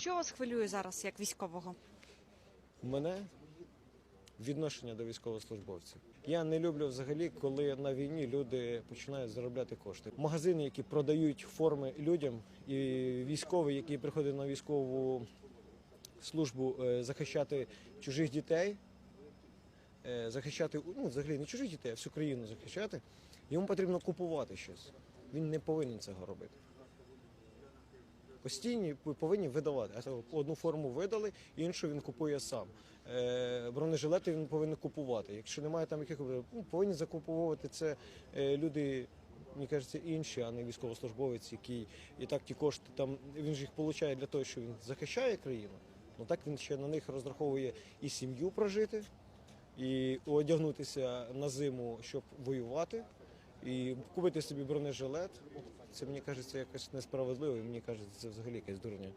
Що вас хвилює зараз як військового? Мене відношення до військовослужбовців. Я не люблю взагалі, коли на війні люди починають заробляти кошти. Магазини, які продають форми людям, і військові, які приходять на військову службу е, захищати чужих дітей, е, захищати ну, взагалі не чужих дітей, а всю країну захищати. Йому потрібно купувати щось. Він не повинен цього робити. Постійні повинні видавати. Одну форму видали, іншу він купує сам. Е, бронежилети він повинен купувати. Якщо немає там яких ну, повинні закуповувати це е, люди, мені кажеться, інші, а не військовослужбовець, який і так ті кошти там він ж їх отримує для того, що він захищає країну. Ну так він ще на них розраховує і сім'ю прожити, і одягнутися на зиму, щоб воювати. І купити собі бронежилет, це мені кажеться якось несправедливо, і мені кажеться, це взагалі якась дурня.